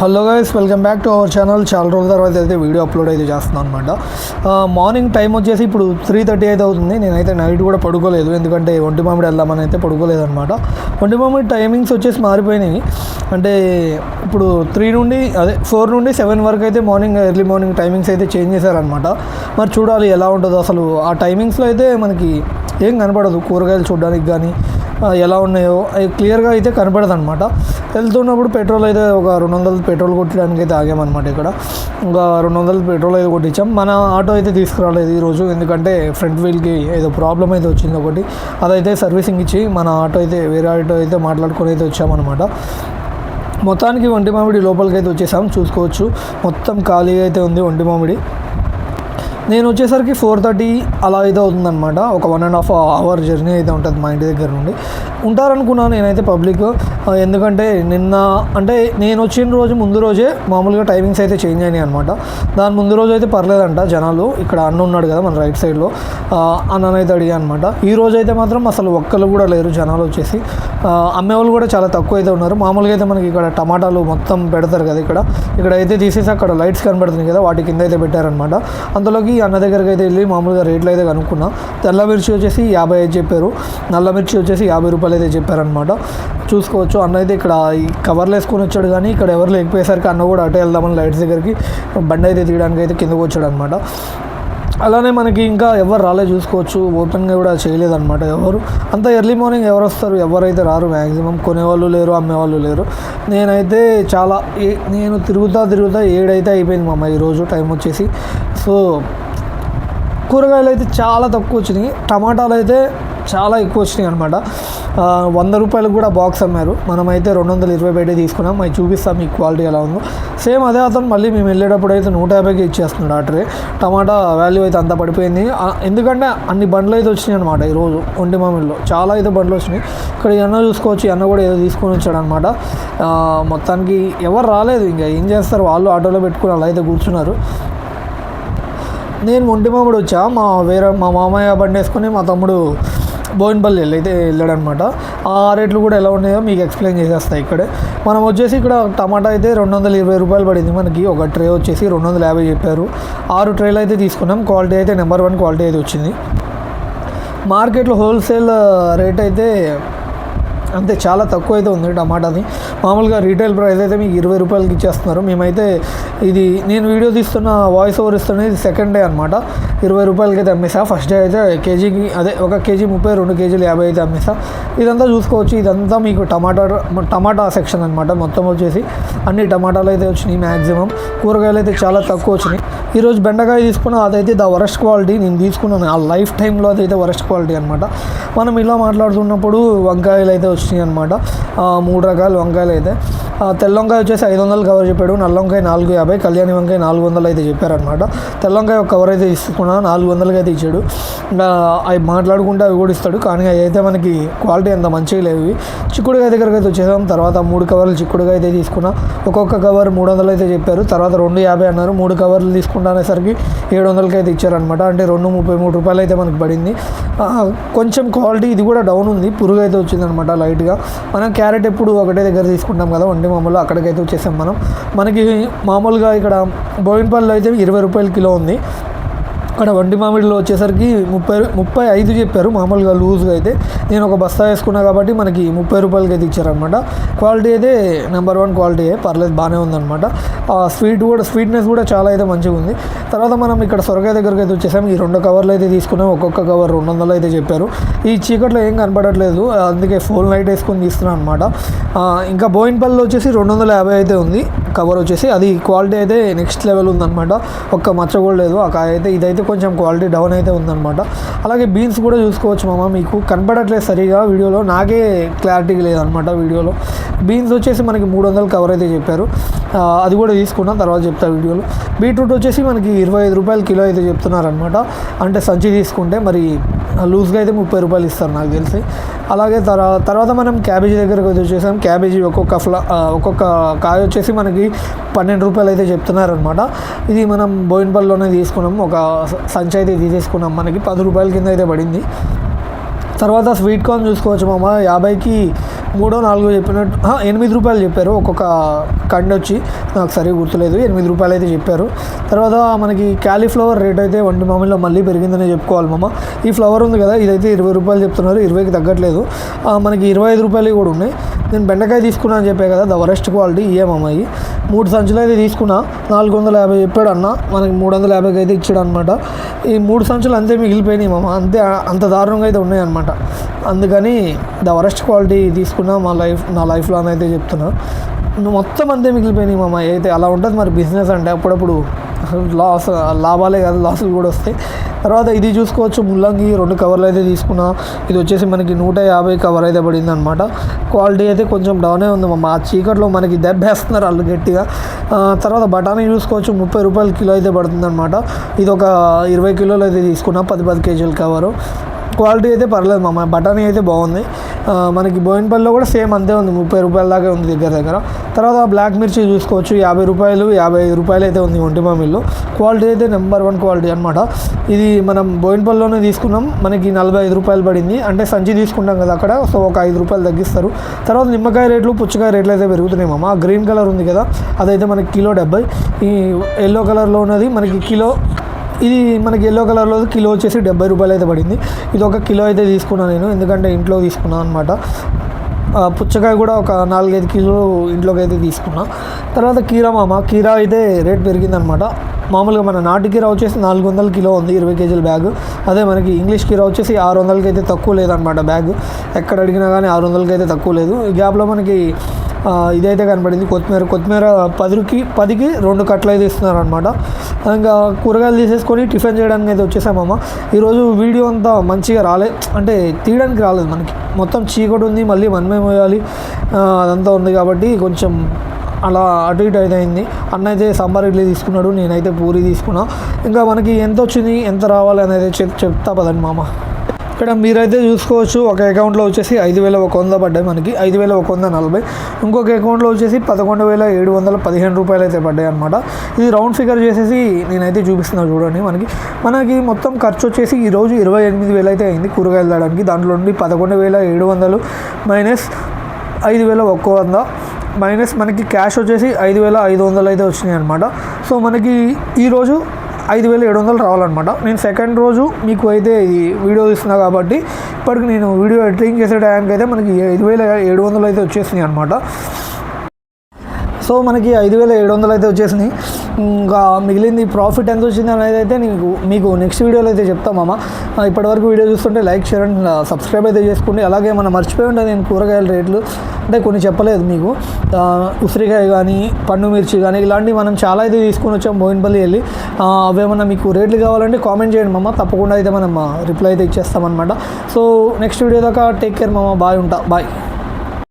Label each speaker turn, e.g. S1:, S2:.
S1: Hello guys welcome back to our channel. చాలా రోజుల తర్వాత అయితే వీడియో అప్లోడ్ అయితే చేస్తున్నాను అనమాట మార్నింగ్ టైం వచ్చేసి ఇప్పుడు త్రీ థర్టీ అయితే అవుతుంది. నేనైతే నైట్ కూడా పడుకోలేదు. ఎందుకంటే ఒంటి మామిడి వెళ్దామని అయితే పడుకోలేదు అనమాట ఒంటి మామిడి టైమింగ్స్ వచ్చేసి మారిపోయినాయి. అంటే ఇప్పుడు త్రీ నుండి అదే ఫోర్ నుండి సెవెన్ వరకు అయితే మార్నింగ్ ఎర్లీ మార్నింగ్ టైమింగ్స్ అయితే చేంజ్ చేశారనమాట మరి చూడాలి ఎలా ఉంటుందో. అసలు ఆ టైమింగ్స్లో అయితే మనకి ఏం కనపడదు. కూరగాయలు చూడడానికి కానీ ఎలా ఉన్నాయో అవి క్లియర్గా అయితే కనపడదు అనమాట వెళ్తున్నప్పుడు పెట్రోల్ అయితే ఒక రెండు వందలు పెట్రోల్ కొట్టడానికి అయితే ఆగామన్నమాట ఇక్కడ. ఒక రెండు వందలు పెట్రోల్ అయితే కొట్టించాం. మన ఆటో అయితే తీసుకురాలేదు ఈరోజు ఎందుకంటే ఫ్రంట్ వీల్కి ఏదో ప్రాబ్లం అయితే వచ్చింది ఒకటి. అదైతే సర్వీసింగ్ ఇచ్చి మన ఆటో అయితే వేరే ఆటో అయితే మాట్లాడుకొని అయితే వచ్చామన్నమాట. మొత్తానికి ఒంటి మామిడి లోపలికి అయితే వచ్చేసాం. చూసుకోవచ్చు. మొత్తం ఖాళీగా అయితే ఉంది ఒంటి మామిడి. నేను వచ్చేసరికి ఫోర్ థర్టీ అలా అయితే అవుతుందన్నమాట. ఒక one and half hour journey అయితే ఉంటుంది మా ఇంటి దగ్గర నుండి. ఉంటారనుకున్నాను నేనైతే పబ్లిక్. ఎందుకంటే నిన్న అంటే నేను వచ్చిన రోజు ముందు రోజే మామూలుగా టైమింగ్స్ అయితే చేంజ్ అయినాయి అనమాట దాని ముందు రోజు అయితే పర్లేదంట జనాలు. ఇక్కడ అన్న ఉన్నాడు కదా మన రైట్ సైడ్లో. అన్ననైతే అడిగా అనమాట ఈ రోజు అయితే మాత్రం అసలు ఒక్కరు కూడా లేరు జనాలు వచ్చేసి. అమ్మేవాళ్ళు కూడా చాలా తక్కువ అయితే ఉన్నారు. మామూలుగా అయితే మనకి ఇక్కడ టమాటాలు మొత్తం పెడతారు కదా ఇక్కడ. ఇక్కడ అయితే తీసేసి అక్కడ లైట్స్ కనబడుతున్నాయి కదా వాటి కింద అయితే పెట్టారనమాట అందులోకి అన్న దగ్గరికి అయితే వెళ్ళి మామూలుగా రేట్లు అయితే కనుక్కున్నా. తెల్ల మిర్చి వచ్చేసి యాభై ఐదు చెప్పారు. నల్ల మిర్చి వచ్చేసి యాభై రూపాయలు అయితే చెప్పారనమాట చూసుకోవచ్చు. అన్న అయితే ఇక్కడ ఈ కవర్లు వేసుకొని వచ్చాడు కానీ ఇక్కడ ఎవరు లేకపోయేసరికి అన్న కూడా అటే వెళ్దామని లైట్స్ దగ్గరికి బండి అయితే తీయడానికి అయితే కిందకు వచ్చాడు అనమాట అలానే మనకి ఇంకా ఎవరు రాలే చూసుకోవచ్చు. ఓపెన్గా కూడా చేయలేదన్నమాట ఎవరు. అంత ఎర్లీ మార్నింగ్ ఎవరు వస్తారు? ఎవరైతే రారు? మ్యాక్సిమం కొనేవాళ్ళు లేరు అమ్మేవాళ్ళు లేరు. నేనైతే చాలా ఏ- నేను తిరుగుతా తిరుగుతా ఏడైతే అయిపోయింది మామ ఈరోజు టైం వచ్చేసి. సో కూరగాయలు అయితే చాలా తక్కువ వచ్చినాయి. టమాటాలు అయితే చాలా ఎక్కువ వచ్చినాయి అనమాట వంద రూపాయలకు కూడా బాక్స్ అమ్మారు. మనమైతే రెండు వందల ఇరవై పెట్టి తీసుకున్నాం. అవి చూపిస్తాం మీ క్వాలిటీ ఎలా ఉందో. సేమ్ అదే అతను మళ్ళీ మేము వెళ్ళేటప్పుడు అయితే నూట యాభైకి ఇచ్చేస్తున్నాడు ఆ ట్రే. టమాటా వాల్యూ అయితే అంత పడిపోయింది. ఎందుకంటే అన్ని బండ్లు అయితే వచ్చినాయి అనమాట ఈరోజు ఒంటి మామిడిలో. చాలా అయితే బండ్లు వచ్చినాయి. ఇక్కడ ఎన్నో చూసుకోవచ్చు. ఎన్న కూడా ఏదో తీసుకొని వచ్చాడు అనమాట మొత్తానికి ఎవరు రాలేదు. ఇంకా ఏం చేస్తారు? వాళ్ళు ఆటోలో పెట్టుకుని అలా అయితే కూర్చున్నారు. నేను ఒంటి మామిడి వచ్చా. మా వేరే మా మామయ్య బండి వేసుకొని మా తమ్ముడు బోయిన్పల్లి వెళ్ళి అయితే వెళ్ళాడనమాట. ఆ రేట్లు కూడా ఎలా ఉన్నాయో మీకు ఎక్స్ప్లెయిన్ చేసేస్తాయి ఇక్కడే. మనం వచ్చేసి ఇక్కడ టమాటా అయితే రెండు వందల ఇరవై రూపాయలు పడింది మనకి. ఒక ట్రే వచ్చేసి రెండు వందల యాభై చెప్పారు. ఆరు ట్రేలు అయితే తీసుకున్నాం. క్వాలిటీ అయితే నెంబర్ వన్ క్వాలిటీ అయితే వచ్చింది. మార్కెట్లో హోల్సేల్ రేట్ అయితే అంతే చాలా తక్కువ అయితే ఉంది టమాటాది. మామూలుగా రీటైల్ ప్రైస్ అయితే మీకు ఇరవై రూపాయలకి ఇచ్చేస్తున్నారు. మేమైతే ఇది నేను వీడియో తీస్తున్న వాయిస్ ఓవర్ ఇస్తున్నది సెకండ్ డే అనమాట ఇరవై రూపాయలకి అయితే అమ్మేసా. ఫస్ట్ డే అయితే కేజీకి అదే ఒక కేజీ ముప్పై రెండు కేజీలు యాభై అయితే అమ్మేసా. ఇదంతా చూసుకోవచ్చు. ఇదంతా మీకు టమాటా టమాటా సెక్షన్ అనమాట మొత్తం వచ్చేసి అన్ని టమాటాలు అయితే వచ్చినాయి మ్యాక్సిమం కూరగాయలు అయితే చాలా తక్కువ వచ్చినాయి. ఈరోజు బెండకాయ తీసుకున్నా అదైతే ద వరస్ట్ క్వాలిటీ. నేను తీసుకున్నాను. ఆ లైఫ్ టైంలో అదైతే వరస్ట్ క్వాలిటీ అనమాట మనం ఇలా మాట్లాడుతున్నప్పుడు వంకాయలు అయితే వచ్చినాయి అనమాట మూడు రకాల వంకాయలు అయితే తెల్లంకాయ వచ్చేసి ఐదు వందలు కవర్ చెప్పాడు. నల్లంకాయ నాలుగు యాభై కళ్యాణి వంకాయ నాలుగు వందలు అయితే చెప్పారనమాట తెల్లంకాయ ఒక కవర్ అయితే తీసుకున్నా నాలుగు వందలకి అయితే ఇచ్చాడు అవి మాట్లాడుకుంటే అవి కూడా ఇస్తాడు. కానీ అవి అయితే మనకి క్వాలిటీ అంత మంచిగా లేవు చిక్కుడుకాయ దగ్గరికి అయితే వచ్చేసాం. తర్వాత మూడు కవర్లు చిక్కుడుకాయ అయితే తీసుకున్నా. ఒక్కొక్క కవర్ మూడు వందలు అయితే చెప్పారు. తర్వాత రెండు యాభై అన్నారు. మూడు కవర్లు తీసుకుంటా అనేసరికి ఏడు వందలకి అయితే ఇచ్చారనమాట అంటే రెండు ముప్పై మూడు రూపాయలు అయితే మనకి పడింది. కొంచెం క్వాలిటీ ఇది కూడా డౌన్ ఉంది. పురుగు అయితే వచ్చిందనమాట లైట్గా. మనం క్యారెట్ ఎప్పుడు ఒకటే దగ్గర తీసుకుంటాం కదా వండి మామూలు అక్కడికైతే వచ్చేసాం మనం. మనకి మామూలుగా ఇక్కడ బోయినపల్లిలో అయితే ఇరవై రూపాయల కిలో ఉంది. అక్కడ వంటి మామిడిలో వచ్చేసరికి ముప్పై ముప్పై ఐదు చెప్పారు. మామూలుగా లూజ్గా అయితే. నేను ఒక బస్తా వేసుకున్నా కాబట్టి మనకి ముప్పై రూపాయలకి అయితే ఇచ్చారనమాట క్వాలిటీ అయితే నెంబర్ వన్ క్వాలిటీ పర్లేదు బాగానే ఉందన్నమాట. ఆ స్వీట్ కూడా స్వీట్నెస్ కూడా చాలా అయితే మంచిగా ఉంది. తర్వాత మనం ఇక్కడ సొరకాయ దగ్గరికి అయితే వచ్చేసాం. ఈ రెండు కవర్లు అయితే తీసుకున్నాం. ఒక్కొక్క కవర్ రెండు వందలు అయితే చెప్పారు. ఈ చీకట్లో ఏం కనపడట్లేదు. అందుకే ఫోన్ లైట్ వేసుకొని తీస్తున్నాను అనమాట ఇంకా బోయిన్పల్లిలో వచ్చేసి రెండు వందల యాభై అయితే ఉంది. కవర్ వచ్చేసి అది క్వాలిటీ అయితే నెక్స్ట్ లెవెల్ ఉందన్నమాట. ఒక్క మచ్చ కూడా లేదు. ఆ కాయ అయితే ఇదైతే కొంచెం క్వాలిటీ డౌన్ అయితే ఉందన్నమాట. అలాగే బీన్స్ కూడా చూసుకోవచ్చు మామ మీకు. కనపడట్లేదు సరిగా వీడియోలో. నాకే క్లారిటీ లేదనమాట వీడియోలో. బీన్స్ వచ్చేసి మనకి మూడు వందలు కవర్ అయితే చెప్పారు. అది కూడా తీసుకున్నాం తర్వాత చెప్తా వీడియోలో. బీట్రూట్ వచ్చేసి మనకి ఇరవై ఐదు రూపాయలు కిలో అయితే చెప్తున్నారనమాట అంటే సంచి తీసుకుంటే మరి లూజ్గా అయితే ముప్పై రూపాయలు ఇస్తారు నాకు తెలిసి. అలాగే తర్వా తర్వాత మనం క్యాబేజీ దగ్గరకు వచ్చేసాం. క్యాబేజీ ఒక్కొక్క ఫ్లా ఒక్కొక్క కాయ వచ్చేసి మనకి పన్నెండు రూపాయలు అయితే చెప్తున్నారనమాట ఇది మనం బోయిన్పల్లిలోనే తీసుకున్నాం. ఒక సంచి అయితే తీసేసుకున్నాం. మనకి పది రూపాయల కింద అయితే పడింది. తర్వాత స్వీట్ కార్న్ చూసుకోవచ్చు మామ. యాభైకి మూడో నాలుగో చెప్పినట్టు ఎనిమిది రూపాయలు చెప్పారు. ఒక్కొక్క కండి వచ్చి నాకు సరిగా గుర్తులేదు. ఎనిమిది రూపాయలు అయితే చెప్పారు. తర్వాత మనకి క్యాలీఫ్లవర్ రేట్ అయితే వంటి మామూలులో మళ్ళీ పెరిగిందని చెప్పుకోవాలి మామ. ఈ ఫ్లవర్ ఉంది కదా ఇదైతే ఇరవై రూపాయలు చెప్తున్నారు. ఇరవైకి తగ్గట్లేదు. మనకి ఇరవై ఐదు రూపాయలు కూడా ఉన్నాయి. నేను బెండకాయ తీసుకున్నా అని చెప్పే కదా ద వరెస్ట్ క్వాలిటీ ఇయ్యమమ్మాయి మూడు సంచులు అయితే తీసుకున్నా నాలుగు వందల యాభై చెప్పాడు అన్న మనకి మూడు వందల యాభైకి అయితే ఇచ్చాడు అనమాట ఈ మూడు సంచులు అంతే మిగిలిపోయినాయి మామ అంతే అంత దారుణంగా అయితే ఉన్నాయన్నమాట. అందుకని ద వరెస్ట్ క్వాలిటీ తీసుకున్నా మా లైఫ్ నా లైఫ్లో అని అయితే చెప్తున్నా. మొత్తం అంతే మిగిలిపోయినాయి మామ అయితే అలా ఉంటుంది మరి బిజినెస్ అంటే అప్పుడప్పుడు లాస్ లాభాలే కాదు లాసులు కూడా వస్తాయి. తర్వాత ఇది చూసుకోవచ్చు. ముల్లంగి రెండు కవర్లు అయితే తీసుకున్నా. ఇది వచ్చేసి మనకి నూట యాభై కవర్ అయితే పడింది అనమాట క్వాలిటీ అయితే కొంచెం డౌనే ఉంది. మా చీకట్లో మనకి దెబ్బేస్తున్నారు వాళ్ళు గట్టిగా. తర్వాత బఠానీ చూసుకోవచ్చు. ముప్పై రూపాయల కిలో అయితే పడుతుంది అనమాట ఇది ఒక ఇరవై కిలోలు అయితే తీసుకున్నా. పది పది కేజీల కవరు క్వాలిటీ అయితే పర్లేదు మామ. బఠానీ అయితే బాగుంది. మనకి బోయిన్పల్లిలో కూడా సేమ్ అంతే ఉంది ముప్పై రూపాయల దాకా ఉంది దగ్గర దగ్గర. తర్వాత బ్లాక్ మిర్చి చూసుకోవచ్చు యాభై రూపాయలు యాభై ఐదు రూపాయలు అయితే ఉంది ఒంటి మామిల్లో క్వాలిటీ అయితే నెంబర్ వన్ క్వాలిటీ అనమాట ఇది మనం బోయిన్పల్లిలోనే తీసుకున్నాం మనకి నలభై ఐదు రూపాయలు పడింది. అంటే సంచి తీసుకుంటాం కదా అక్కడ సో ఒక ఐదు రూపాయలు తగ్గిస్తారు. తర్వాత నిమ్మకాయ రేట్లు పుచ్చకాయ రేట్లు అయితే పెరుగుతున్నాయి మామ. గ్రీన్ కలర్ ఉంది కదా అదైతే మనకి కిలో డెబ్బై. ఈ ఎల్లో కలర్లో ఉన్నది మనకి కిలో ఇది మనకి ఎల్లో కలర్లో కిలో వచ్చేసి డెబ్బై రూపాయలు అయితే పడింది. ఇది ఒక కిలో అయితే తీసుకున్నాను నేను ఎందుకంటే ఇంట్లో తీసుకున్నాను అనమాట పుచ్చకాయ కూడా ఒక నాలుగైదు కిలోలు ఇంట్లోకి అయితే తీసుకున్నా. తర్వాత కీరా మామ కీరా అయితే రేట్ పెరిగిందనమాట మామూలుగా మన నాటు కీరా వచ్చేసి నాలుగు వందల కిలో ఉంది ఇరవై కేజీల బ్యాగ్. అదే మనకి ఇంగ్లీష్ కీరా వచ్చేసి ఆరు వందలకి అయితే తక్కువ లేదనమాట బ్యాగ్. ఎక్కడ అడిగినా కానీ ఆరు వందలకి అయితే తక్కువ లేదు. ఈ గ్యాప్లో మనకి ఇదైతే కనపడింది కొత్తిమీర కొత్తిమీర పదికి పదికి రెండు కట్టలు అయితే ఇస్తున్నారు అనమాట ఇంకా కూరగాయలు తీసేసుకొని టిఫిన్ చేయడానికి అయితే వచ్చేసామమ్మ. ఈరోజు వీడియో అంతా మంచిగా రాలే. అంటే తీయడానికి రాలేదు మనకి. మొత్తం చీకటి ఉంది మళ్ళీ మనమే మోయాలి. అదంతా ఉంది కాబట్టి కొంచెం అలా అటు ఇటు అయితే అయింది. అన్న అయితే సాంబార్ ఇడ్లీ తీసుకున్నాడు నేనైతే పూరి తీసుకున్నా. ఇంకా మనకి ఎంత వచ్చింది ఎంత రావాలి అనేది చెప్ చెప్తా పదండి మామ. ఇక్కడ మీరైతే చూసుకోవచ్చు ఒక అకౌంట్లో వచ్చేసి ఐదు వేల ఒక వంద పడ్డాయి మనకి. ఐదు వేల ఒక వంద నలభై. ఇంకొక అకౌంట్లో వచ్చేసి పదకొండు వేల ఏడు వందల పదిహేను రూపాయలు అయితే పడ్డాయి అనమాట ఇది రౌండ్ ఫిగర్ చేసేసి నేనైతే చూపిస్తున్నాను చూడండి మనకి. మనకి మొత్తం ఖర్చు వచ్చేసి ఈరోజు ఇరవై ఎనిమిది వేలు అయితే అయింది కూరగాయలు తేడానికి. దాంట్లో నుండి పదకొండు వేల ఏడు వందలు మైనస్ ఐదు వేల ఒక్క వంద మైనస్ మనకి క్యాష్ వచ్చేసి ఐదు వేల ఐదు వందలు అయితే వచ్చినాయి అనమాట సో మనకి ఈరోజు ఐదు వేల ఏడు వందలు రావాలన్నమాట. నేను సెకండ్ రోజు మీకు అయితే ఈ వీడియో ఇస్తున్నా కాబట్టి ఇప్పటికి నేను వీడియో ఎడిటింగ్ చేసే టైంకి అయితే మనకి ఐదు వేల ఏడు వందలు అయితే వచ్చేసినాయి అనమాట సో మనకి ఐదు వేల ఏడు వందలు అయితే వచ్చేసినాయి. ఇంకా మిగిలింది ప్రాఫిట్ ఎంత వచ్చింది అనేది అయితే నీకు మీకు నెక్స్ట్ వీడియోలో అయితే చెప్తామమ్మ ఇప్పటివరకు వీడియో చూస్తుంటే లైక్ షేర్ అండ్ సబ్స్క్రైబ్ అయితే చేసుకోండి. అలాగే మనం మర్చిపోయి ఉంటుంది నేను కూరగాయల రేట్లు అంటే కొన్ని చెప్పలేదు మీకు. ఉసిరికాయ కానీ పండు మిర్చి కానీ ఇలాంటివి మనం చాలా అయితే తీసుకొని వచ్చాం బోయినపల్లి వెళ్ళి. అవేమన్నా మీకు రేట్లు కావాలంటే కామెంట్ చేయండి మమ్మ తప్పకుండా అయితే మనం రిప్లై అయితే ఇచ్చేస్తామన్నమాట సో నెక్స్ట్ వీడియో దాకా టేక్ కేర్ మమ్మ బాయ్ ఉంటా. బాయ్.